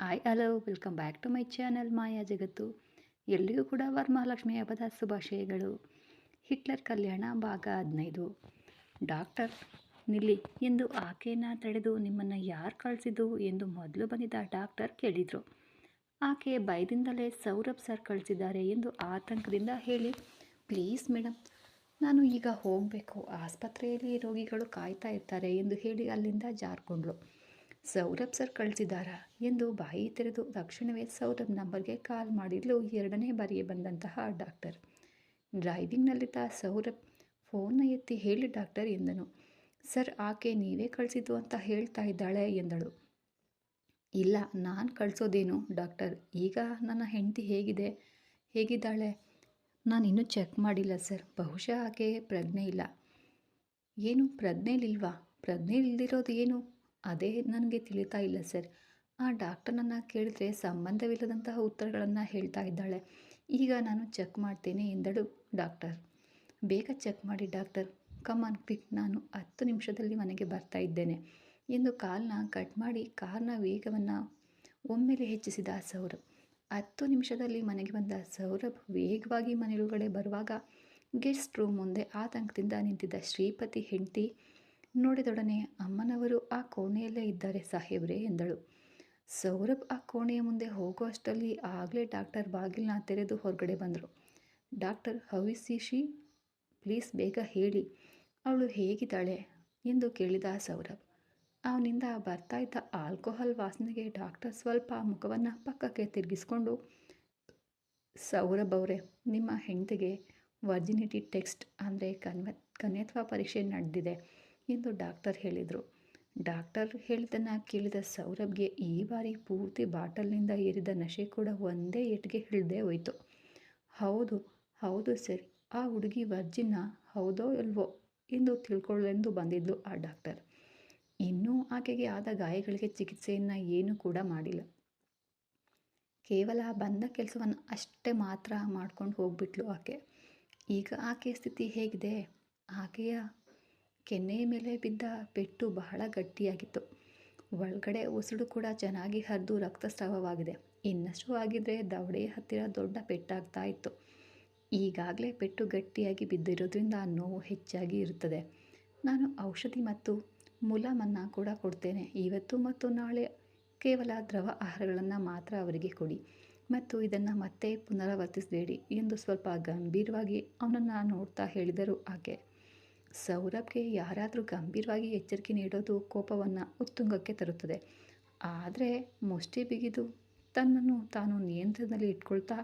Hi hello welcome back to my channel Maya Jagattu ಎಲ್ಲಿಗೂ ಕೂಡ ವರಮಹಾಲಕ್ಷ್ಮಿ ಹಬ್ಬದ ಶುಭಾಶಯಗಳು. ಹಿಟ್ಲರ್ ಕಲ್ಯಾಣ ಭಾಗ ಹದಿನೈದು. ಡಾಕ್ಟರ್ ನಿಲ್ಲಿ, ಎಂದು ಆಕೆಯನ್ನು ತಡೆದು ನಿಮ್ಮನ್ನು ಯಾರು ಕಳಿಸಿದ್ದು ಎಂದು ಮೊದಲು ಬಂದಿದ್ದ ಡಾಕ್ಟರ್ ಕೇಳಿದರು. ಆಕೆ ಭಯದಿಂದಲೇ ಸೌರಭ್ ಸರ್ ಕಳಿಸಿದ್ದಾರೆ ಎಂದು ಆತಂಕದಿಂದ ಹೇಳಿ ಪ್ಲೀಸ್ ಮೇಡಮ್ ನಾನು ಈಗ ಹೋಗಬೇಕು. ಆಸ್ಪತ್ರೆಯಲ್ಲಿ ರೋಗಿಗಳು ಕಾಯ್ತಾ ಇರ್ತಾರೆ ಎಂದು ಹೇಳಿ ಅಲ್ಲಿಂದ ಜಾರ್ಕೊಂಡ್ಳು. ಸೌರಭ್ ಸರ್ ಕಳಿಸಿದ್ದಾರಾ ಎಂದು ಬಾಯಿ ತೆರೆದು ತಕ್ಷಣವೇ ಸೌರಭ್ ನಂಬರ್ಗೆ ಕಾಲ್ ಮಾಡಿದ್ಲು ಎರಡನೇ ಬಾರಿಗೆ ಬಂದಂತಹ ಡಾಕ್ಟರ್. ಡ್ರೈವಿಂಗ್ನಲ್ಲಿದ್ದ ಸೌರಭ್ ಫೋನ್ನ ಎತ್ತಿ ಹೇಳಿ ಡಾಕ್ಟರ್ ಎಂದನು. ಸರ್, ಆಕೆ ನೀವೇ ಕಳಿಸಿದ್ದು ಅಂತ ಹೇಳ್ತಾ ಇದ್ದಾಳೆ ಎಂದಳು. ಇಲ್ಲ, ನಾನು ಕಳಿಸೋದೇನು ಡಾಕ್ಟರ್? ಈಗ ನನ್ನ ಹೆಂಡತಿ ಹೇಗಿದೆ? ಹೇಗಿದ್ದಾಳೆ? ನಾನು ಇನ್ನೂ ಚೆಕ್ ಮಾಡಿಲ್ಲ ಸರ್. ಬಹುಶಃ ಆಕೆ ಪ್ರಜ್ಞೆ ಇಲ್ಲ. ಏನು, ಪ್ರಜ್ಞೆಲಿಲ್ವಾ? ಪ್ರಜ್ಞೆ ಇಲ್ದಿರೋದು ಏನು? ಅದೇ ನನಗೆ ತಿಳಿತಾ ಇಲ್ಲ ಸರ್. ಆ ಡಾಕ್ಟರ್ನನ್ನು ಕೇಳಿದ್ರೆ ಸಂಬಂಧವಿಲ್ಲದಂತಹ ಉತ್ತರಗಳನ್ನು ಹೇಳ್ತಾ ಇದ್ದಾಳೆ. ಈಗ ನಾನು ಚೆಕ್ ಮಾಡ್ತೇನೆ ಎಂದಳು ಡಾಕ್ಟರ್. ಬೇಗ ಚೆಕ್ ಮಾಡಿ ಡಾಕ್ಟರ್. ಕಮಾನ್ ಕ್ವಿಕ್, ನಾನು ಹತ್ತು ನಿಮಿಷದಲ್ಲಿ ಮನೆಗೆ ಬರ್ತಾ ಇದ್ದೇನೆ ಎಂದು ಕಾಲ್ನ ಕಟ್ ಮಾಡಿ ಕಾರ್ನ ವೇಗವನ್ನು ಒಮ್ಮೆಲೆ ಹೆಚ್ಚಿಸಿದ ಸೌರಭ್. ಹತ್ತು ನಿಮಿಷದಲ್ಲಿ ಮನೆಗೆ ಬಂದ ಸೌರಭ್ ವೇಗವಾಗಿ ಮನೆಯೊಳಗಡೆ ಬರುವಾಗ ಗೆಸ್ಟ್ ರೂಮ್ ಮುಂದೆ ಆತಂಕದಿಂದ ನಿಂತಿದ್ದ ಶ್ರೀಪತಿ ಹೆಂಡತಿ ನೋಡಿದೊಡನೆ ಅಮ್ಮನವರು ಆ ಕೋಣೆಯಲ್ಲೇ ಇದ್ದಾರೆ ಸಾಹೇಬ್ರೆ ಎಂದಳು. ಸೌರಭ್ ಆ ಕೋಣೆಯ ಮುಂದೆ ಹೋಗುವಷ್ಟರಲ್ಲಿ ಆಗಲೇ ಡಾಕ್ಟರ್ ಬಾಗಿಲನ್ನ ತೆರೆದು ಹೊರಗಡೆ ಬಂದರು. ಡಾಕ್ಟರ್ ಹವಿಸಿಶಿ, ಪ್ಲೀಸ್ ಬೇಗ ಹೇಳಿ, ಅವಳು ಹೇಗಿದ್ದಾಳೆ ಎಂದು ಕೇಳಿದ ಸೌರಭ್. ಅವನಿಂದ ಬರ್ತಾ ಇದ್ದ ಆಲ್ಕೋಹಾಲ್ ವಾಸನೆಗೆ ಡಾಕ್ಟರ್ ಸ್ವಲ್ಪ ಮುಖವನ್ನು ಪಕ್ಕಕ್ಕೆ ತಿರುಗಿಸ್ಕೊಂಡು, ಸೌರಭ್ ಅವರೇ, ನಿಮ್ಮ ಹೆಂಡತಿಗೆ ವರ್ಜಿನಿಟಿ ಟೆಕ್ಸ್ಟ್ ಅಂದರೆ ಕನ್ವ, ಕನ್ಯತ್ವ ಪರೀಕ್ಷೆ ನಡೆದಿದೆ. ಎಂದು ಡಾಕ್ಟರ್ ಹೇಳಿದರು. ಡಾಕ್ಟರ್ ಹೇಳಿದ್ದನ್ನು ಕೇಳಿದ ಸೌರಭ್ಗೆ ಈ ಬಾರಿ ಪೂರ್ತಿ ಬಾಟಲ್ನಿಂದ ಏರಿದ ನಶೆ ಕೂಡ ಒಂದೇ ಏಟಿಗೆ ಹಿಡಿದೇ ಹೋಯಿತು. ಹೌದು ಹೌದು ಸರಿ, ಆ ಹುಡುಗಿ ವರ್ಜಿನ ಹೌದೋ ಇಲ್ವೋ ಎಂದು ತಿಳ್ಕೊಳ್ಳೆಂದು ಬಂದಿದ್ಲು ಆ ಡಾಕ್ಟರ್. ಇನ್ನೂ ಆಕೆಗೆ ಆದ ಗಾಯಗಳಿಗೆ ಚಿಕಿತ್ಸೆಯನ್ನು ಏನೂ ಕೂಡ ಮಾಡಿಲ್ಲ. ಕೇವಲ ಬಂದ ಕೆಲಸವನ್ನು ಅಷ್ಟೇ ಮಾತ್ರ ಮಾಡ್ಕೊಂಡು ಹೋಗ್ಬಿಟ್ಲು ಆಕೆ. ಈಗ ಆಕೆಯ ಸ್ಥಿತಿ ಹೇಗಿದೆ? ಆಕೆಯ ಕೆನ್ನೆಯ ಮೇಲೆ ಬಿದ್ದ ಪೆಟ್ಟು ಬಹಳ ಗಟ್ಟಿಯಾಗಿತ್ತು. ಒಳಗಡೆ ಉಸಿರು ಕೂಡ ಚೆನ್ನಾಗಿ ಹರಿದು ರಕ್ತಸ್ರಾವವಾಗಿದೆ. ಇನ್ನಷ್ಟು ಆಗಿದ್ರೆ ದವಡೆಯ ಹತ್ತಿರ ದೊಡ್ಡ ಪೆಟ್ಟಾಗ್ತಾ ಇತ್ತು. ಈಗಾಗಲೇ ಪೆಟ್ಟು ಗಟ್ಟಿಯಾಗಿ ಬಿದ್ದಿರೋದ್ರಿಂದ ನೋವು ಹೆಚ್ಚಾಗಿ ಇರುತ್ತದೆ. ನಾನು ಔಷಧಿ ಮತ್ತು ಮುಲಾಮನ್ನು ಕೂಡ ಕೊಡ್ತೇನೆ. ಇವತ್ತು ಮತ್ತು ನಾಳೆ ಕೇವಲ ದ್ರವ ಆಹಾರಗಳನ್ನು ಮಾತ್ರ ಅವರಿಗೆ ಕೊಡಿ. ಮತ್ತು ಇದನ್ನು ಮತ್ತೆ ಪುನರಾವರ್ತಿಸಬೇಡಿ ಎಂದು ಸ್ವಲ್ಪ ಗಂಭೀರವಾಗಿ ಅವನನ್ನು ನೋಡ್ತಾ ಹೇಳಿದರು ಆಕೆ. ಸೌರಭ್ಗೆ ಯಾರಾದರೂ ಗಂಭೀರವಾಗಿ ಎಚ್ಚರಿಕೆ ನೀಡೋದು ಕೋಪವನ್ನು ಉತ್ತುಂಗಕ್ಕೆ ತರುತ್ತದೆ. ಆದರೆ ಮುಷ್ಟಿ ಬಿಗಿದು ತನ್ನನ್ನು ತಾನು ನಿಯಂತ್ರಣದಲ್ಲಿ ಇಟ್ಕೊಳ್ತಾ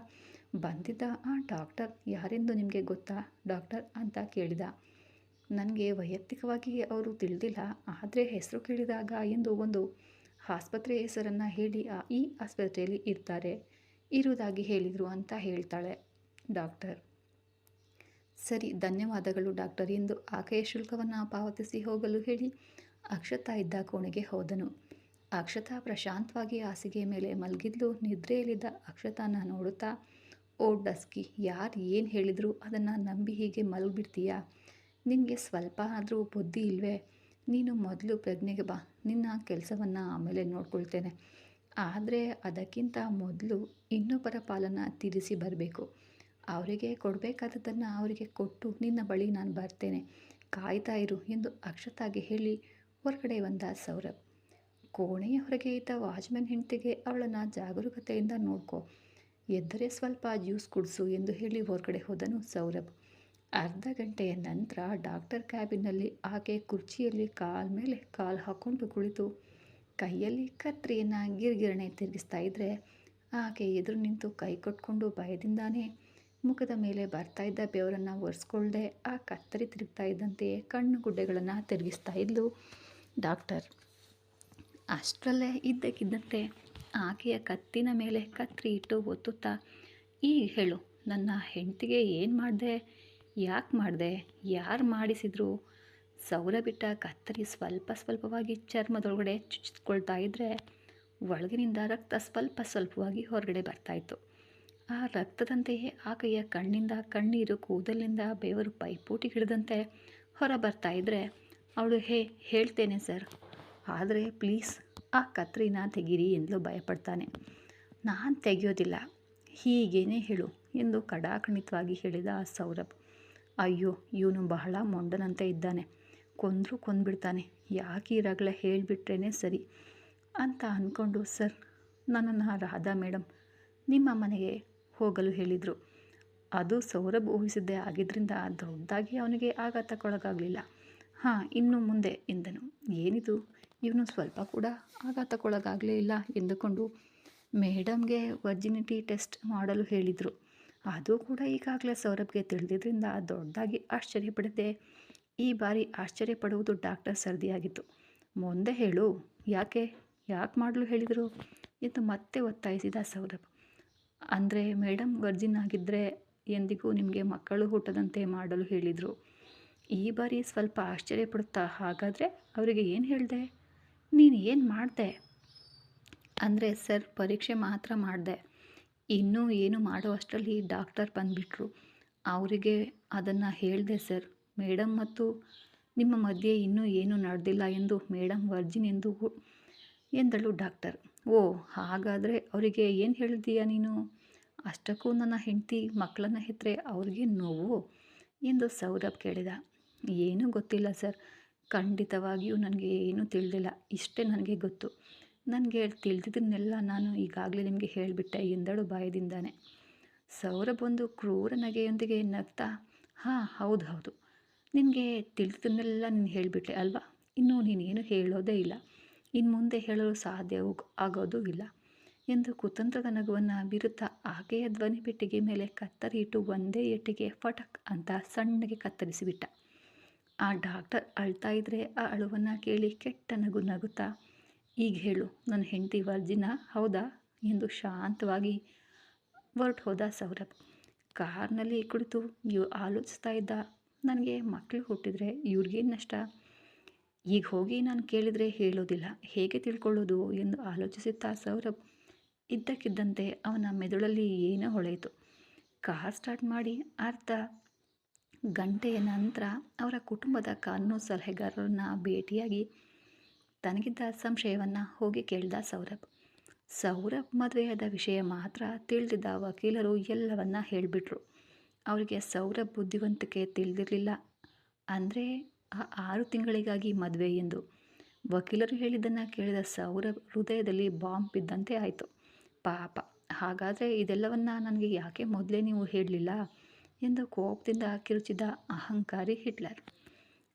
ಬಂದಿದ್ದ ಆ ಡಾಕ್ಟರ್ ಯಾರೆಂದು ನಿಮಗೆ ಗೊತ್ತಾ? ಡಾಕ್ಟರ್ ಅಂತ ಕೇಳಿದ. ನನಗೆ ವೈಯಕ್ತಿಕವಾಗಿ ಅವರು ತಿಳಿದಿಲ್ಲ, ಆದರೆ ಹೆಸರು ಕೇಳಿದಾಗ ಎಂದು ಒಂದು ಆಸ್ಪತ್ರೆ ಹೆಸರನ್ನು ಹೇಳಿ ಆ ಈ ಆಸ್ಪತ್ರೆಯಲ್ಲಿ ಇರ್ತಾರೆ, ಇರುವುದಾಗಿ ಹೇಳಿದರು ಅಂತ ಹೇಳ್ತಾಳೆ ಡಾಕ್ಟರ್. ಸರಿ, ಧನ್ಯವಾದಗಳು ಡಾಕ್ಟರ್ ಎಂದು ಆಕೆಯ ಶುಲ್ಕವನ್ನು ಪಾವತಿಸಿ ಹೋಗಲು ಹೇಳಿ. ಅಕ್ಷತಾ ಇದ್ದ ಕೋಣೆಗೆ ಹೋದನು. ಅಕ್ಷತಾ ಪ್ರಶಾಂತವಾಗಿ ಹಾಸಿಗೆ ಮೇಲೆ ಮಲಗಿದ್ಲು. ನಿದ್ರೆಯಲ್ಲಿದ್ದ ಅಕ್ಷತಾನ ನೋಡುತ್ತಾ, ಓ ಡಸ್ಕಿ, ಯಾರು ಏನು ಹೇಳಿದರೂ ಅದನ್ನು ನಂಬಿ ಹೀಗೆ ಮಲಗಿಬಿಡ್ತೀಯಾ? ನಿನಗೆ ಸ್ವಲ್ಪ ಆದರೂ ಬುದ್ಧಿ ಇಲ್ವೇ? ನೀನು ಮೊದಲು ಪ್ರಜ್ಞೆಗೆ ಬಾ. ನಿನ್ನ ಕೆಲಸವನ್ನು ಆಮೇಲೆ ನೋಡ್ಕೊಳ್ತೇನೆ. ಆದರೆ ಅದಕ್ಕಿಂತ ಮೊದಲು ಇನ್ನೊಬ್ಬರ ಪಾಲನ್ನು ತೀರಿಸಿ ಬರಬೇಕು. ಅವರಿಗೆ ಕೊಡಬೇಕಾದದ್ದನ್ನು ಅವರಿಗೆ ಕೊಟ್ಟು ನಿನ್ನ ಬಳಿ ನಾನು ಬರ್ತೇನೆ. ಕಾಯ್ತಾ ಇರು ಎಂದು ಅಕ್ಷತಾಗೆ ಹೇಳಿ ಹೊರಗಡೆ ಬಂದ ಸೌರಭ್. ಕೋಣೆಯ ಹೊರಗೆ ಇದ್ದ ವಾಚ್ಮ್ಯಾನ್ ಹೆಂಡತಿಗೆ ಅವಳನ್ನು ಜಾಗರೂಕತೆಯಿಂದ ನೋಡ್ಕೋ. ಎದ್ದರೆ ಸ್ವಲ್ಪ ಜ್ಯೂಸ್ ಕುಡಿಸು ಎಂದು ಹೇಳಿ ಹೊರಗಡೆ ಹೋದನು ಸೌರಭ್. ಅರ್ಧ ಗಂಟೆಯ ನಂತರ ಡಾಕ್ಟರ್ ಕ್ಯಾಬಿನಲ್ಲಿ ಆಕೆ ಕುರ್ಚಿಯಲ್ಲಿ ಕಾಲ್ ಮೇಲೆ ಕಾಲು ಹಾಕ್ಕೊಂಡು ಕುಳಿತು ಕೈಯಲ್ಲಿ ಕತ್ರಿಯನ್ನು ಗಿರ್ಗಿರಣೆ ತಿರುಗಿಸ್ತಾ ಇದ್ದರೆ ಆಕೆ ಎದುರು ನಿಂತು ಕೈ ಕೊಟ್ಕೊಂಡು ಭಯದಿಂದಾನೇ ಮುಖದ ಮೇಲೆ ಬರ್ತಾ ಇದ್ದ ಬೆವರನ್ನು ಒರೆಸ್ಕೊಳ್ಳದೆ ಆ ಕತ್ತರಿ ತಿರುಗ್ತಾ ಇದ್ದಂತೆಯೇ ಕಣ್ಣು ಗುಡ್ಡೆಗಳನ್ನು ತಿರುಗಿಸ್ತಾ ಇದ್ಲು ಡಾಕ್ಟರ್. ಅಷ್ಟರಲ್ಲೇ ಇದ್ದಕ್ಕಿದ್ದಂತೆ ಆಕೆಯ ಕತ್ತಿನ ಮೇಲೆ ಕತ್ತರಿ ಇಟ್ಟು ಒತ್ತುತ್ತಾ ಈಗ ಹೇಳು, ನನ್ನ ಹೆಂಡತಿಗೆ ಏನು ಮಾಡಿದೆ? ಯಾಕೆ ಮಾಡಿದೆ? ಯಾರು ಮಾಡಿಸಿದ್ರು? ಸೌರ ಬಿಟ್ಟ ಕತ್ತರಿ ಸ್ವಲ್ಪ ಸ್ವಲ್ಪವಾಗಿ ಚರ್ಮದೊಳಗಡೆ ಚುಚ್ಚಿಕೊಳ್ತಾ ಇದ್ದರೆ ಒಳಗಿನಿಂದ ರಕ್ತ ಸ್ವಲ್ಪ ಸ್ವಲ್ಪವಾಗಿ ಹೊರಗಡೆ ಬರ್ತಾಯಿತ್ತು ಆ ರಕ್ತದಂತೆಯೇ ಆಕೆಯ ಕಣ್ಣಿಂದ, ಕಣ್ಣೀರು ಕೂದಲಿನಿಂದ ಬೆವರು ಪೈಪೋಟಿ ಹಿಡಿದಂತೆ ಹೊರ ಬರ್ತಾ ಇದ್ದರೆ ಅವಳು, ಹೇ, ಹೇಳ್ತೇನೆ ಸರ್. ಆದರೆ ಪ್ಲೀಸ್, ಆ ಕತ್ರಿನ ತೆಗೀರಿ ಎಂದಲು ಭಯಪಡ್ತಾನೆ. ನಾನು ತೆಗೆಯೋದಿಲ್ಲ. ಹೀಗೇನೇ ಹೇಳು ಎಂದು ಕಡಾಕಣಿತವಾಗಿ ಹೇಳಿದ ಸೌರಭ್. ಅಯ್ಯೋ, ಇವನು ಬಹಳ ಮೊಂಡನಂತೆ ಇದ್ದಾನೆ. ಕೊಂದರೂ ಕೊಂದ್ಬಿಡ್ತಾನೆ. ಯಾಕೆ ಇರಾಗಲೇ ಹೇಳಿಬಿಟ್ರೇ ಸರಿ? ಅಂತ ಅಂದ್ಕೊಂಡು ಸರ್, ನನ್ನನ್ನು ರಾಧಾ ಮೇಡಮ್ ನಿಮ್ಮ ಮನೆಗೆ ಹೋಗಲು ಹೇಳಿದರು. ಅದು ಸೌರಭ್ ಊಹಿಸಿದ್ದೇ ಆಗಿದ್ದರಿಂದ ದೊಡ್ಡದಾಗಿ ಅವನಿಗೆ ಆಘಾತಕ್ಕೊಳಗಾಗಲಿಲ್ಲ ಹಾಂ, ಇನ್ನು ಮುಂದೆ ಎಂದನು. ಏನಿದು? ಇವನು ಸ್ವಲ್ಪ ಕೂಡ ಆಘಾತಕ್ಕೊಳಗಾಗಲೇ ಇಲ್ಲ ಎಂದುಕೊಂಡು ಮೇಡಮ್ಗೆ ವರ್ಜಿನಿಟಿ ಟೆಸ್ಟ್ ಮಾಡಲು ಹೇಳಿದರು. ಅದು ಕೂಡ ಈಗಾಗಲೇ ಸೌರಭ್ಗೆ ತಿಳಿದಿದ್ದರಿಂದ ದೊಡ್ಡದಾಗಿ ಆಶ್ಚರ್ಯಪಡದೆ ಈ ಬಾರಿ ಆಶ್ಚರ್ಯಪಡುವುದು ಡಾಕ್ಟರ್ ಸರ್ದಿಯಾಗಿತ್ತು. ಮುಂದೆ ಹೇಳು. ಯಾಕೆ? ಯಾಕೆ ಮಾಡಲು ಹೇಳಿದರು? ಎಂದು ಮತ್ತೆ ಒತ್ತಾಯಿಸಿದ ಸೌರಭ್. ಅಂದರೆ ಮೇಡಮ್ ವರ್ಜಿನ್ ಆಗಿದ್ದರೆ ಎಂದಿಗೂ ನಿಮಗೆ ಮಕ್ಕಳು ಹುಟ್ಟದಂತೆ ಮಾಡಲು ಹೇಳಿದರು. ಈ ಬಾರಿ ಸ್ವಲ್ಪ ಆಶ್ಚರ್ಯಪಡುತ್ತಾ ಹಾಗಾದರೆ ಅವರಿಗೆ ಏನು ಹೇಳಿದೆ? ನೀನು ಏನು ಮಾಡಿದೆ? ಅಂದರೆ ಸರ್, ಪರೀಕ್ಷೆ ಮಾತ್ರ ಮಾಡಿದೆ. ಇನ್ನೂ ಏನು ಮಾಡುವಷ್ಟರಲ್ಲಿ ಡಾಕ್ಟರ್ ಬಂದುಬಿಟ್ರು. ಅವರಿಗೆ ಅದನ್ನು ಹೇಳಿದೆ ಸರ್. ಮೇಡಮ್ ಮತ್ತು ನಿಮ್ಮ ಮಧ್ಯೆ ಇನ್ನೂ ಏನೂ ನಡೆದಿಲ್ಲ ಎಂದು ಮೇಡಮ್ ವರ್ಜಿನ್ ಎಂದು ಎಂದಳು ಡಾಕ್ಟರ್. ಓ, ಹಾಗಾದರೆ ಅವರಿಗೆ ಏನು ಹೇಳಿದೀಯ ನೀನು? ಅಷ್ಟಕ್ಕೂ ನನ್ನ ಹೆಂಡತಿ ಮಕ್ಕಳನ್ನ ಹೆತ್ತರೆ ಅವ್ರಿಗೆ ನೋವು ಎಂದು ಸೌರಭ್ ಕೇಳಿದ. ಏನೂ ಗೊತ್ತಿಲ್ಲ ಸರ್. ಖಂಡಿತವಾಗಿಯೂ ನನಗೆ ಏನೂ ತಿಳಿದಿಲ್ಲ. ಇಷ್ಟೇ ನನಗೆ ಗೊತ್ತು. ನನಗೆ ತಿಳಿದಿದ್ದನ್ನೆಲ್ಲ ನಾನು ಈಗಾಗಲೇ ನಿಮಗೆ ಹೇಳಿಬಿಟ್ಟೆ ಎಂದಳು ಬಾಯದಿಂದಾನೆ. ಸೌರಭ್ ಒಂದು ಕ್ರೂರ ನಗೆಯೊಂದಿಗೆ ನಗ್ತಾ, ಹಾಂ, ಹೌದು ಹೌದು. ನಿನಗೆ ತಿಳಿದಿದ್ದನ್ನೆಲ್ಲ ನೀನು ಹೇಳಿಬಿಟ್ಟೆ ಅಲ್ವಾ? ಇನ್ನೂ ನೀನೇನು ಹೇಳೋದೇ ಇಲ್ಲ. ಇನ್ನು ಮುಂದೆ ಹೇಳಲು ಸಾಧ್ಯ ಆಗೋದೂ ಇಲ್ಲ. ಎಂದು ಕುತಂತ್ರದ ನಗುವನ್ನು ಬೀರುತ್ತಾ ಆಕೆಯ ಧ್ವನಿ ಪೆಟ್ಟಿಗೆ ಮೇಲೆ ಕತ್ತರಿ ಇಟ್ಟು ಒಂದೇ ಎಟ್ಟಿಗೆ ಫಟಕ್ ಅಂತ ಸಣ್ಣಗೆ ಕತ್ತರಿಸಿಬಿಟ್ಟ. ಆ ಡಾಕ್ಟರ್ ಅಳ್ತಾ ಇದ್ರೆ ಆ ಅಳುವನ್ನು ಕೇಳಿ ಕೆಟ್ಟ ನಗು ನಗುತ್ತಾ, ಈಗ ಹೇಳು ನನ್ನ ಹೆಂಡತಿ ವರ್ಜಿನ? ಹೌದಾ? ಎಂದು ಶಾಂತವಾಗಿ ಹೊರಟು ಹೋದ ಸೌರಭ್. ಕಾರ್ನಲ್ಲಿ ಕುಳಿತು ಯೋ ಆಲೋಚಿಸ್ತಾ ಇದ್ದ, ನನಗೆ ಮಕ್ಕಳು ಹುಟ್ಟಿದರೆ ಇವ್ರಿಗೇನು ನಷ್ಟ? ಈಗ ಹೋಗಿ ನಾನು ಕೇಳಿದರೆ ಹೇಳೋದಿಲ್ಲ. ಹೇಗೆ ತಿಳ್ಕೊಳ್ಳೋದು ಎಂದು ಆಲೋಚಿಸುತ್ತಾ ಸೌರಭ್ ಇದ್ದಕ್ಕಿದ್ದಂತೆ ಅವನ ಮೆದುಳಲ್ಲಿ ಏನೋ ಹೊಳೆಯಿತು. ಕಾರ್ ಸ್ಟಾರ್ಟ್ ಮಾಡಿ ಅರ್ಧ ಗಂಟೆಯ ನಂತರ ಅವರ ಕುಟುಂಬದ ಕಾನೂನು ಸಲಹೆಗಾರರನ್ನು ಭೇಟಿಯಾಗಿ ತನಗಿದ್ದ ಸಂಶಯವನ್ನು ಹೋಗಿ ಕೇಳಿದ ಸೌರಭ್. ಸೌರಭ್ ಮದುವೆಯಾದ ವಿಷಯ ಮಾತ್ರ ತಿಳಿದಿದ್ದ ವಕೀಲರು ಎಲ್ಲವನ್ನ ಹೇಳಿಬಿಟ್ರು. ಅವರಿಗೆ ಸೌರಭ್ ಬುದ್ಧಿವಂತಿಕೆ ತಿಳಿದಿರಲಿಲ್ಲ. ಅಂದರೆ ಆರು ತಿಂಗಳಿಗಾಗಿ ಮದುವೆ ಎಂದು ವಕೀಲರು ಹೇಳಿದ್ದನ್ನು ಕೇಳಿದ ಸೌರ ಹೃದಯದಲ್ಲಿ ಬಾಂಬ್ ಬಿದ್ದಂತೆ ಆಯಿತು. ಪಾಪ, ಹಾಗಾದರೆ ಇದೆಲ್ಲವನ್ನು ನನಗೆ ಯಾಕೆ ಮೊದಲೇ ನೀವು ಹೇಳಲಿಲ್ಲ? ಎಂದು ಕೋಪದಿಂದ ಕಿರುಚಿದ ಅಹಂಕಾರಿ ಹಿಟ್ಲರ್.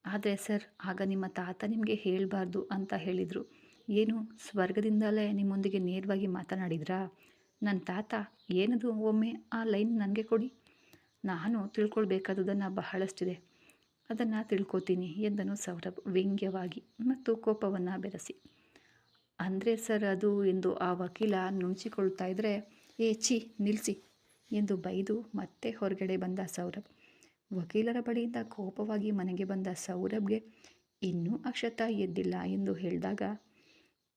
ಆದರೆ ಸರ್, ಆಗ ನಿಮ್ಮ ತಾತ ನಿಮಗೆ ಹೇಳಬಾರ್ದು ಅಂತ ಹೇಳಿದರು. ಏನು, ಸ್ವರ್ಗದಿಂದಲೇ ನಿಮ್ಮೊಂದಿಗೆ ನೇರವಾಗಿ ಮಾತನಾಡಿದ್ರಾ? ನನ್ನ ತಾತ, ಏನದು ಒಮ್ಮೆ ಆ ಲೈನ್ ನನಗೆ ಕೊಡಿ? ನಾನು ತಿಳ್ಕೊಳ್ಬೇಕಾದುದನ್ನು ಬಹಳಷ್ಟಿದೆ. ಅದನ್ನು ತಿಳ್ಕೊತೀನಿ ಎಂದನು ಸೌರಭ್ ವ್ಯಂಗ್ಯವಾಗಿ ಮತ್ತು ಕೋಪವನ್ನು ಬೆರೆಸಿ. ಅಂದರೆ ಸರ್ ಅದು ಎಂದು ಆ ವಕೀಲ ನುಣುಚಿಕೊಳ್ತಾ ಇದ್ದರೆ ಏ ಛಿ ನಿಲ್ಲಿಸಿ ಎಂದು ಬೈದು ಮತ್ತೆ ಹೊರಗಡೆ ಬಂದ ಸೌರಭ್. ವಕೀಲರ ಬಳಿಯಿಂದ ಕೋಪವಾಗಿ ಮನೆಗೆ ಬಂದ ಸೌರಭ್ಗೆ ಇನ್ನೂ ಅಕ್ಷತ ಎದ್ದಿಲ್ಲ ಎಂದು ಹೇಳಿದಾಗ,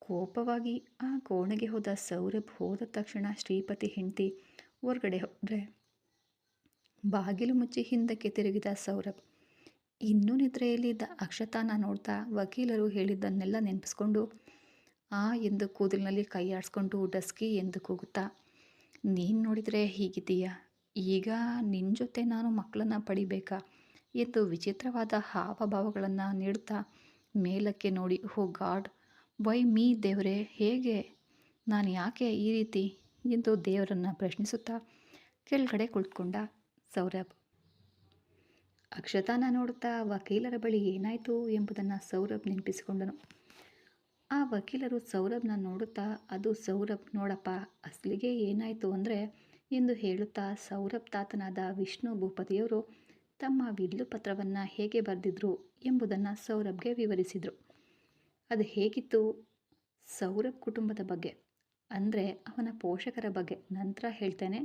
ಕೋಪವಾಗಿ ಆ ಕೋಣೆಗೆ ಹೋದ ಸೌರಭ್ ಹೋದ ತಕ್ಷಣ ಶ್ರೀಪತಿ ಹೆಂಡತಿ ಹೊರಗಡೆ ಹೋದರೆ, ಬಾಗಿಲು ಮುಚ್ಚಿ ಹಿಂದಕ್ಕೆ ತಿರುಗಿದ ಸೌರಭ್ ಇನ್ನೂ ನಿದ್ರೆಯಲ್ಲಿದ್ದ ಅಕ್ಷತಾನ ನೋಡ್ತಾ ವಕೀಲರು ಹೇಳಿದ್ದನ್ನೆಲ್ಲ ನೆನಪಿಸ್ಕೊಂಡು, ಆ ಎಂದು ಕೂದಲಿನಲ್ಲಿ ಕೈ ಆಡಿಸ್ಕೊಂಡು ಡಸ್ಕಿ ಎಂದು ಕೂಗುತ್ತಾ, ನೀನು ನೋಡಿದರೆ ಹೀಗಿದ್ದೀಯಾ? ಈಗ ನಿನ್ನ ಜೊತೆ ನಾನು ಮಕ್ಕಳನ್ನು ಪಡಿಬೇಕಾ? ಎಂದು ವಿಚಿತ್ರವಾದ ಹಾವಭಾವಗಳನ್ನು ನೀಡುತ್ತಾ ಮೇಲಕ್ಕೆ ನೋಡಿ ಹೋ ಗಾಡ್, ವೈ ಮೀ ದೇವರೇ, ಹೇಗೆ? ನಾನು ಯಾಕೆ ಈ ರೀತಿ? ಎಂದು ದೇವರನ್ನು ಪ್ರಶ್ನಿಸುತ್ತಾ ಕೆಳಗಡೆ ಕುಳಿತುಕೊಂಡ, ಸೌರಭ್ ಅಕ್ಷತಾನ ನೋಡುತ್ತಾ ವಕೀಲರ ಬಳಿ ಏನಾಯಿತು ಎಂಬುದನ್ನು ಸೌರಭ್ ನೆನಪಿಸಿಕೊಂಡನು. ಆ ವಕೀಲರು ಸೌರಭ್ನ ನೋಡುತ್ತಾ, ಅದು ಸೌರಭ್ ನೋಡಪ್ಪ, ಅಸಲಿಗೆ ಏನಾಯಿತು ಅಂದರೆ, ಎಂದು ಹೇಳುತ್ತಾ ಸೌರಭ್ ತಾತನಾದ ವಿಷ್ಣು ಭೂಪತಿಯವರು ತಮ್ಮ ವಿಲ್ಲು ಪತ್ರವನ್ನು ಹೇಗೆ ಬರೆದಿದ್ರು ಎಂಬುದನ್ನು ಸೌರಭ್ಗೆ ವಿವರಿಸಿದರು. ಅದು ಹೇಗಿತ್ತು? ಸೌರಭ್ ಕುಟುಂಬದ ಬಗ್ಗೆ, ಅಂದರೆ ಅವನ ಪೋಷಕರ ಬಗ್ಗೆ, ನಂತರ ಹೇಳ್ತೇನೆ.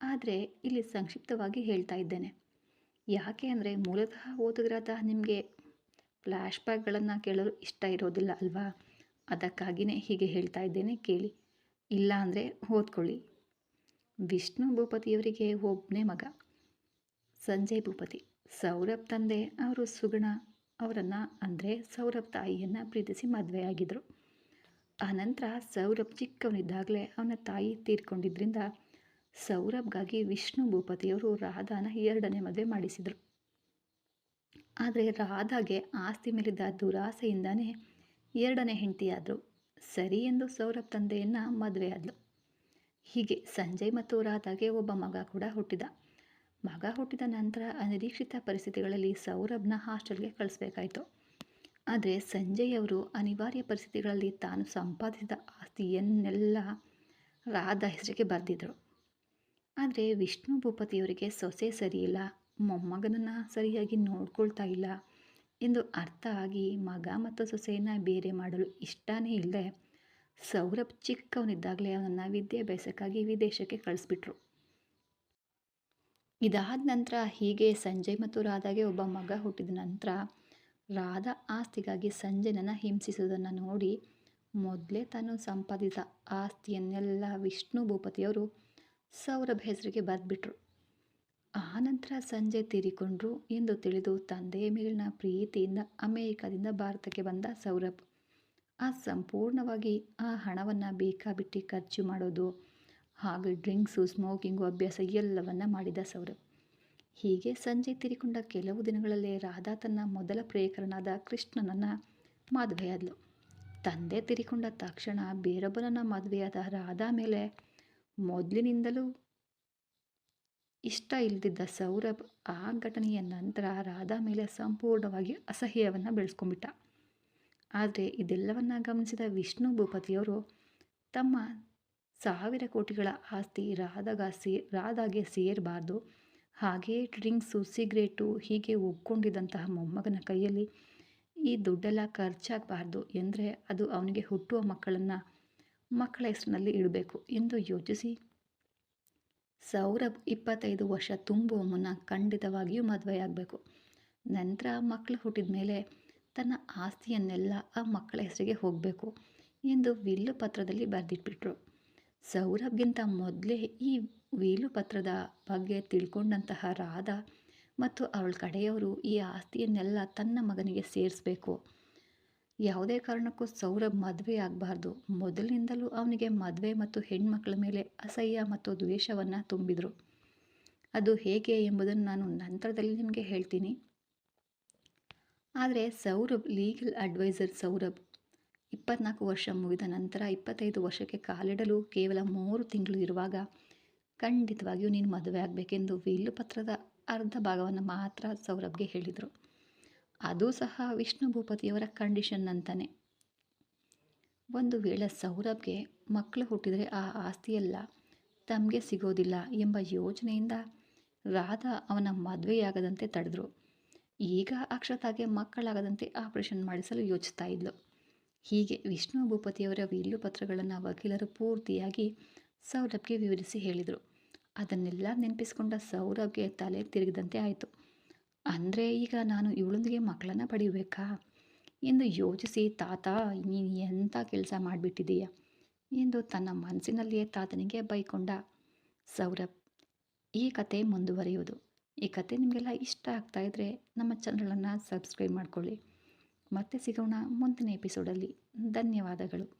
ಆದರೆ ಇಲ್ಲಿ ಸಂಕ್ಷಿಪ್ತವಾಗಿ ಹೇಳ್ತಾ ಇದ್ದೇನೆ. ಯಾಕೆ ಅಂದರೆ ಮೂಲತಃ ಓದಿದ್ರಾದ ನಿಮಗೆ ಫ್ಲ್ಯಾಶ್ ಬ್ಯಾಕ್ಗಳನ್ನು ಕೇಳಲು ಇಷ್ಟ ಇರೋದಿಲ್ಲ ಅಲ್ವಾ? ಅದಕ್ಕಾಗಿಯೇ ಹೀಗೆ ಹೇಳ್ತಾ ಇದ್ದೇನೆ, ಕೇಳಿ. ಇಲ್ಲ ಅಂದರೆ ಓದ್ಕೊಳ್ಳಿ. ವಿಷ್ಣು ಭೂಪತಿಯವರಿಗೆ ಒಬ್ಬನೇ ಮಗ. ಸಂಜಯ್ ಭೂಪತಿ. ಸೌರಭ್ ತಂದೆ ಅವರು ಸುಗುಣ. ಅವರನ್ನು ಅಂದರೆ ಸೌರಭ್ ತಾಯಿಯನ್ನು ಪ್ರೀತಿಸಿ ಮದುವೆಯಾಗಿದ್ದರು ಆನಂತರ ಸೌರಭ್ ಚಿಕ್ಕವನಿದ್ದಾಗಲೇ ಅವನ ತಾಯಿ ತೀರ್ಕೊಂಡಿದ್ದರಿಂದ ಸೌರಭ್ಗಾಗಿ ವಿಷ್ಣು ಭೂಪತಿಯವರು ರಾಧಾನ ಎರಡನೇ ಮದುವೆ ಮಾಡಿಸಿದರು. ಆದರೆ ರಾಧಾಗೆ ಆಸ್ತಿ ಮೇಲಿದ್ದ ದುರಾಸೆಯಿಂದಾನೇ ಎರಡನೇ ಹೆಂಡತಿಯಾದರು. ಸರಿ ಎಂದು ಸೌರಭ್ ತಂದೆಯನ್ನು ಮದುವೆ ಆದಳು ಹೀಗೆ ಸಂಜಯ್ ಮತ್ತು ರಾಧಾಗೆ ಒಬ್ಬ ಮಗ ಕೂಡ ಹುಟ್ಟಿದ. ಮಗ ಹುಟ್ಟಿದ ನಂತರ ಅನಿರೀಕ್ಷಿತ ಪರಿಸ್ಥಿತಿಗಳಲ್ಲಿ ಸೌರಭ್ನ ಹಾಸ್ಟೆಲ್ಗೆ ಕಳಿಸ್ಬೇಕಾಯಿತು. ಆದರೆ ಸಂಜಯ್ ಅವರು ಅನಿವಾರ್ಯ ಪರಿಸ್ಥಿತಿಗಳಲ್ಲಿ ತಾನು ಸಂಪಾದಿಸಿದ ಆಸ್ತಿಯನ್ನೆಲ್ಲ ರಾಧಾ ಹೆಸರಿಗೆ ಬರೆದಿದ್ರು. ಆದರೆ ವಿಷ್ಣು ಭೂಪತಿಯವರಿಗೆ ಸೊಸೆ ಸರಿಯಿಲ್ಲ ಮೊಮ್ಮಗನನ್ನು ಸರಿಯಾಗಿ ನೋಡ್ಕೊಳ್ತಾ ಇಲ್ಲ ಎಂದು ಅರ್ಥ ಆಗಿ ಮಗ ಮತ್ತು ಸೊಸೆಯನ್ನು ಬೇರೆ ಮಾಡಲು ಇಷ್ಟನೇ ಇಲ್ಲದೆ ಸೌರಭ್ ಚಿಕ್ಕವನಿದ್ದಾಗಲೇ ಅವನನ್ನು ವಿದ್ಯಾಭ್ಯಾಸಕ್ಕಾಗಿ ವಿದೇಶಕ್ಕೆ ಕಳಿಸ್ಬಿಟ್ರು. ಇದಾದ ನಂತರ ಹೀಗೆ ಸಂಜಯ್ ಮತ್ತು ರಾಧಾಗೆ ಒಬ್ಬ ಮಗ ಹುಟ್ಟಿದ ನಂತರ ರಾಧಾ ಆಸ್ತಿಗಾಗಿ ಸಂಜಯನನ್ನು ಹಿಂಸಿಸುವುದನ್ನು ನೋಡಿ ಮೊದಲೇ ತಾನು ಸಂಪಾದಿಸಿದ ಆಸ್ತಿಯನ್ನೆಲ್ಲ ವಿಷ್ಣು ಭೂಪತಿಯವರು ಸೌರಭ್ ಹೆಸರಿಗೆ ಬರೆದ್ಬಿಟ್ರು. ಆನಂತರ ಸಂಜೆ ತೀರಿಕೊಂಡ್ರು ಎಂದು ತಿಳಿದು ತಂದೆಯ ಮೇಲಿನ ಪ್ರೀತಿಯಿಂದ ಅಮೇರಿಕಾದಿಂದ ಭಾರತಕ್ಕೆ ಬಂದ ಸೌರಭ್. ಆ ಸಂಪೂರ್ಣವಾಗಿ ಆ ಹಣವನ್ನು ಬೇಕಾಬಿಟ್ಟು ಖರ್ಚು ಮಾಡೋದು, ಹಾಗೂ ಡ್ರಿಂಕ್ಸು, ಸ್ಮೋಕಿಂಗು ಅಭ್ಯಾಸ ಎಲ್ಲವನ್ನ ಮಾಡಿದ ಸೌರಭ್. ಹೀಗೆ ಸಂಜೆ ತೀರಿಕೊಂಡ ಕೆಲವು ದಿನಗಳಲ್ಲೇ ರಾಧಾ ತನ್ನ ಮೊದಲ ಪ್ರಿಯಕರನಾದ ಕೃಷ್ಣನನ್ನು ಮದುವೆಯಾದಳು ತಂದೆ ತೀರಿಕೊಂಡ ತಕ್ಷಣ ಬೇರೊಬ್ಬನನ್ನು ಮದುವೆಯಾದ ರಾಧಾ ಮೇಲೆ ಮೊದಲಿನಿಂದಲೂ ಇಷ್ಟ ಇಲ್ಲದಿದ್ದ ಸೌರಭ್ ಆ ಘಟನೆಯ ನಂತರ ರಾಧಾ ಮೇಲೆ ಸಂಪೂರ್ಣವಾಗಿ ಅಸಹ್ಯವನ್ನು ಬೆಳೆಸ್ಕೊಂಡ್ಬಿಟ್ಟ. ಆದರೆ ಇದೆಲ್ಲವನ್ನ ಗಮನಿಸಿದ ವಿಷ್ಣು ಭೂಪತಿಯವರು ತಮ್ಮ ಸಾವಿರ ಕೋಟಿಗಳ ಆಸ್ತಿ ರಾಧಾಗ ಸೇ, ರಾಧಾಗೆ ಸೇರಬಾರ್ದು. ಹಾಗೆಯೇ ಡ್ರಿಂಕ್ಸು, ಸಿಗರೇಟು ಹೀಗೆ ಒಪ್ಕೊಂಡಿದ್ದಂತಹ ಮೊಮ್ಮಗನ ಕೈಯಲ್ಲಿ ಈ ದುಡ್ಡೆಲ್ಲ ಖರ್ಚಾಗಬಾರ್ದು. ಎಂದರೆ ಅದು ಅವನಿಗೆ ಹುಟ್ಟುವ ಮಕ್ಕಳನ್ನು ಮಕ್ಕಳ ಹೆಸರಿನಲ್ಲಿ ಇಡಬೇಕು ಎಂದು ಯೋಚಿಸಿ. ಸೌರಭ್ ಇಪ್ಪತ್ತೈದು ವರ್ಷ ತುಂಬುವ ಮುನ್ನ ಖಂಡಿತವಾಗಿಯೂ ಮದುವೆಯಾಗಬೇಕು. ನಂತರ ಮಕ್ಕಳು ಹುಟ್ಟಿದ ಮೇಲೆ ತನ್ನ ಆಸ್ತಿಯನ್ನೆಲ್ಲ ಆ ಮಕ್ಕಳ ಹೆಸರಿಗೆ ಹೋಗಬೇಕು ಎಂದು ವಿಲ್ಲು ಪತ್ರದಲ್ಲಿ ಬರೆದಿಟ್ಬಿಟ್ರು. ಸೌರಭ್ಗಿಂತ ಮೊದಲೇ ಈ ವೀಲು ಪತ್ರದ ಬಗ್ಗೆ ತಿಳ್ಕೊಂಡಂತಹ ರಾಧ ಮತ್ತು ಅವಳ ಕಡೆಯವರು ಈ ಆಸ್ತಿಯನ್ನೆಲ್ಲ ತನ್ನ ಮಗನಿಗೆ ಸೇರಿಸಬೇಕು. ಯಾವುದೇ ಕಾರಣಕ್ಕೂ ಸೌರಭ್ ಮದುವೆ ಆಗಬಾರ್ದು. ಮೊದಲಿನಿಂದಲೂ ಅವನಿಗೆ ಮದುವೆ ಮತ್ತು ಹೆಣ್ಮಕ್ಳ ಮೇಲೆ ಅಸಹ್ಯ ಮತ್ತು ದ್ವೇಷವನ್ನು ತುಂಬಿದರು. ಅದು ಹೇಗೆ ಎಂಬುದನ್ನು ನಾನು ನಂತರದಲ್ಲಿ ನಿಮಗೆ ಹೇಳ್ತೀನಿ. ಆದರೆ ಸೌರಭ್, ಲೀಗಲ್ ಅಡ್ವೈಸರ್ ಸೌರಭ್, ಇಪ್ಪತ್ನಾಲ್ಕು ವರ್ಷ ಮುಗಿದ ನಂತರ ಇಪ್ಪತ್ತೈದು ವರ್ಷಕ್ಕೆ ಕಾಲಿಡಲು ಕೇವಲ ಮೂರು ತಿಂಗಳು ಇರುವಾಗ ಖಂಡಿತವಾಗಿಯೂ ನೀನು ಮದುವೆ ಆಗಬೇಕೆಂದು ವೀಲು ಪತ್ರದ ಅರ್ಧ ಭಾಗವನ್ನು ಮಾತ್ರ ಸೌರಭ್ಗೆ ಹೇಳಿದರು. ಅದು ಸಹ ವಿಷ್ಣು ಭೂಪತಿಯವರ ಕಂಡೀಷನ್ ಅಂತಾನೆ. ಒಂದು ವೇಳೆ ಸೌರಭ್ಗೆ ಮಕ್ಕಳು ಹುಟ್ಟಿದರೆ ಆ ಆಸ್ತಿಯೆಲ್ಲ ತಮಗೆ ಸಿಗೋದಿಲ್ಲ ಎಂಬ ಯೋಚನೆಯಿಂದ ರಾಧಾ ಅವನ ಮದುವೆಯಾಗದಂತೆ ತಡೆದ್ರು. ಈಗ ಅಕ್ಷತಾಗೆ ಮಕ್ಕಳಾಗದಂತೆ ಆಪರೇಷನ್ ಮಾಡಿಸಲು ಯೋಚಿಸ್ತಾ ಇದ್ಲು. ಹೀಗೆ ವಿಷ್ಣು ಭೂಪತಿಯವರ ವಿಲ್ಲು ಪತ್ರಗಳನ್ನು ವಕೀಲರು ಪೂರ್ತಿಯಾಗಿ ಸೌರಭ್ಗೆ ವಿವರಿಸಿ ಹೇಳಿದರು. ಅದನ್ನೆಲ್ಲ ನೆನಪಿಸಿಕೊಂಡ ಸೌರಭ್ಗೆ ತಲೆ ತಿರುಗಿದಂತೆ ಆಯಿತು. ಅಂದರೆ ಈಗ ನಾನು ಇವಳೊಂದಿಗೆ ಮಕ್ಕಳನ್ನು ಪಡೆಯಬೇಕಾ ಎಂದು ಯೋಚಿಸಿ, ತಾತ, ನೀನು ಎಂಥ ಕೆಲಸ ಮಾಡಿಬಿಟ್ಟಿದೀಯ ಎಂದು ತನ್ನ ಮನಸ್ಸಿನಲ್ಲಿಯೇ ತಾತನಿಗೆ ಬೈಕೊಂಡ. ಸೌರಭ್, ಈ ಕತೆ ಮುಂದುವರಿಯುವುದು. ಈ ಕತೆ ನಿಮಗೆಲ್ಲ ಇಷ್ಟ ಆಗ್ತಾ ಇದ್ದರೆ ನಮ್ಮ ಚಾನಲನ್ನು ಸಬ್ಸ್ಕ್ರೈಬ್ ಮಾಡಿಕೊಳ್ಳಿ. ಮತ್ತೆ ಸಿಗೋಣ ಮುಂದಿನ ಎಪಿಸೋಡಲ್ಲಿ. ಧನ್ಯವಾದಗಳು.